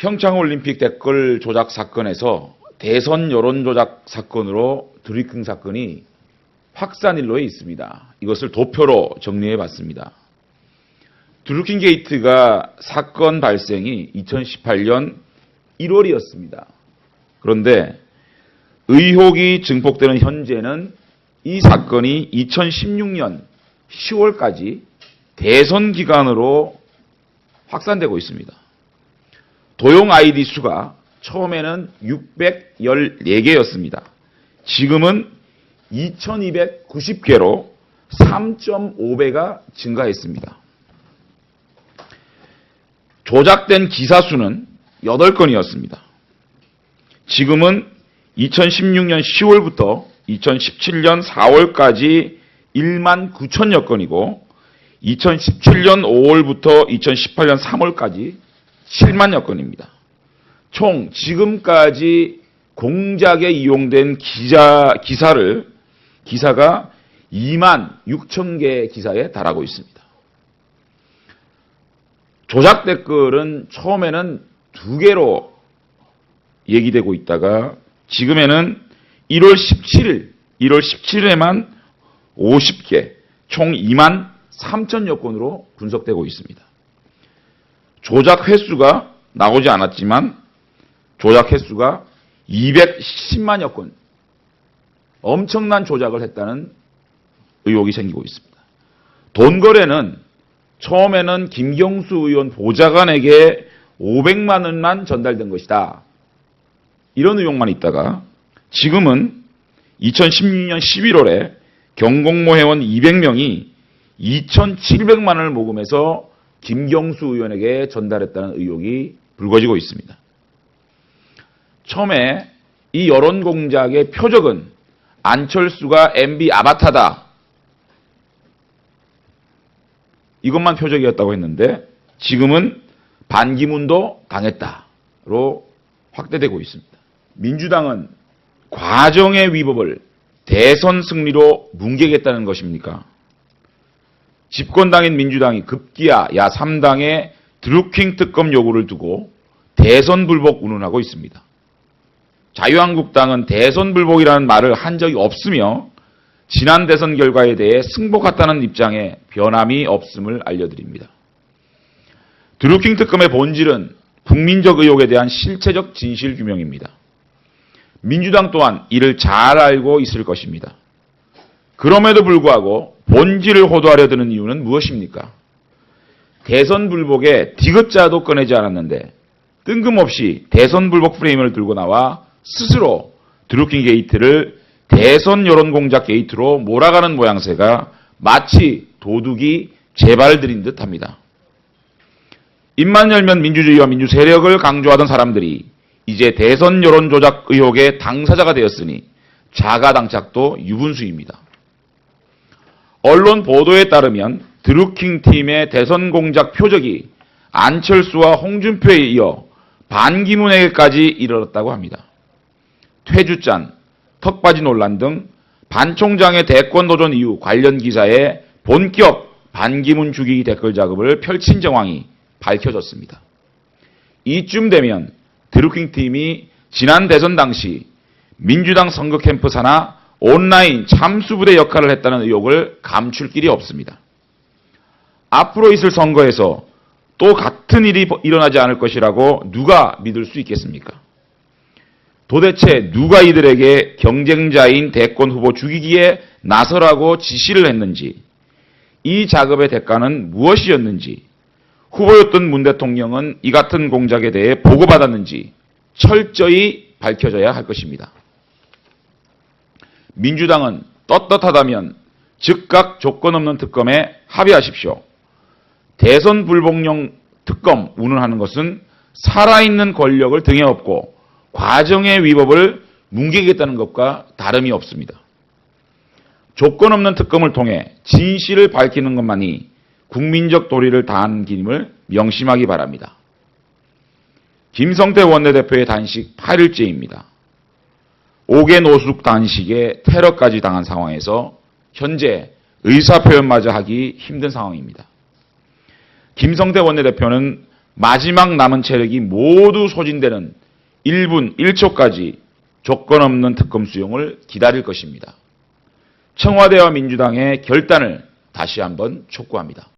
평창올림픽 댓글 조작 사건에서 대선 여론 조작 사건으로 드리킹 사건이 확산일로에 있습니다. 이것을 도표로 정리해 봤습니다. 드루킹 게이트가 사건 발생이 2018년 1월이었습니다. 그런데 의혹이 증폭되는 현재는 이 사건이 2016년 10월까지 대선 기간으로 확산되고 있습니다. 도용 아이디 수가 처음에는 614개였습니다. 지금은 2290개로 3.5배가 증가했습니다. 조작된 기사 수는 8건이었습니다. 지금은 2016년 10월부터 2017년 4월까지 1만 9천여 건이고 2017년 5월부터 2018년 3월까지 7만여 건입니다. 총 지금까지 공작에 이용된 기자, 기사를, 기사가 2만 6천 개 기사에 달하고 있습니다. 조작 댓글은 처음에는 두 개로 얘기되고 있다가 지금에는 1월 17일, 1월 17일에만 50개, 총 2만 3천여 건으로 분석되고 있습니다. 조작 횟수가 나오지 않았지만 조작 횟수가 210만여 건 엄청난 조작을 했다는 의혹이 생기고 있습니다. 돈 거래는 처음에는 김경수 의원 보좌관에게 500만 원만 전달된 것이다. 이런 의혹만 있다가 지금은 2016년 11월에 경공모 회원 200명이 2,700만 원을 모금해서 김경수 의원에게 전달했다는 의혹이 불거지고 있습니다. 처음에 이 여론 공작의 표적은 안철수가 MB 아바타다. 이것만 표적이었다고 했는데 지금은 반기문도 당했다로 확대되고 있습니다. 민주당은 과정의 위법을 대선 승리로 뭉개겠다는 것입니까? 집권당인 민주당이 급기야 야 3당의 드루킹 특검 요구를 두고 대선 불복 운운하고 있습니다. 자유한국당은 대선 불복이라는 말을 한 적이 없으며 지난 대선 결과에 대해 승복했다는 입장에 변함이 없음을 알려드립니다. 드루킹 특검의 본질은 국민적 의혹에 대한 실체적 진실 규명입니다. 민주당 또한 이를 잘 알고 있을 것입니다. 그럼에도 불구하고 본질을 호도하려 드는 이유는 무엇입니까? 대선 불복에 디귿자도 꺼내지 않았는데 뜬금없이 대선 불복 프레임을 들고 나와 스스로 드루킹 게이트를 대선 여론 공작 게이트로 몰아가는 모양새가 마치 도둑이 재발들인 듯합니다. 입만 열면 민주주의와 민주 세력을 강조하던 사람들이 이제 대선 여론 조작 의혹의 당사자가 되었으니 자가 당착도 유분수입니다. 언론 보도에 따르면 드루킹 팀의 대선 공작 표적이 안철수와 홍준표에 이어 반기문에게까지 이르렀다고 합니다. 퇴주잔, 턱받이 논란 등 반 총장의 대권 도전 이후 관련 기사에 본격 반기문 죽이기 댓글 작업을 펼친 정황이 밝혀졌습니다. 이쯤 되면 드루킹 팀이 지난 대선 당시 민주당 선거 캠프 산하 온라인 참수부대 역할을 했다는 의혹을 감출 길이 없습니다. 앞으로 있을 선거에서 또 같은 일이 일어나지 않을 것이라고 누가 믿을 수 있겠습니까? 도대체 누가 이들에게 경쟁자인 대권 후보 죽이기에 나서라고 지시를 했는지, 이 작업의 대가는 무엇이었는지, 후보였던 문 대통령은 이 같은 공작에 대해 보고받았는지 철저히 밝혀져야 할 것입니다. 민주당은 떳떳하다면 즉각 조건 없는 특검에 합의하십시오. 대선 불복용 특검 운운하는 것은 살아있는 권력을 등에 업고 과정의 위법을 뭉개겠다는 것과 다름이 없습니다. 조건 없는 특검을 통해 진실을 밝히는 것만이 국민적 도리를 다한 길임을 명심하기 바랍니다. 김성태 원내대표의 단식 8일째입니다. 5개 노숙 단식에 테러까지 당한 상황에서 현재 의사표현마저 하기 힘든 상황입니다. 김성태 원내대표는 마지막 남은 체력이 모두 소진되는 1분 1초까지 조건 없는 특검 수용을 기다릴 것입니다. 청와대와 민주당의 결단을 다시 한번 촉구합니다.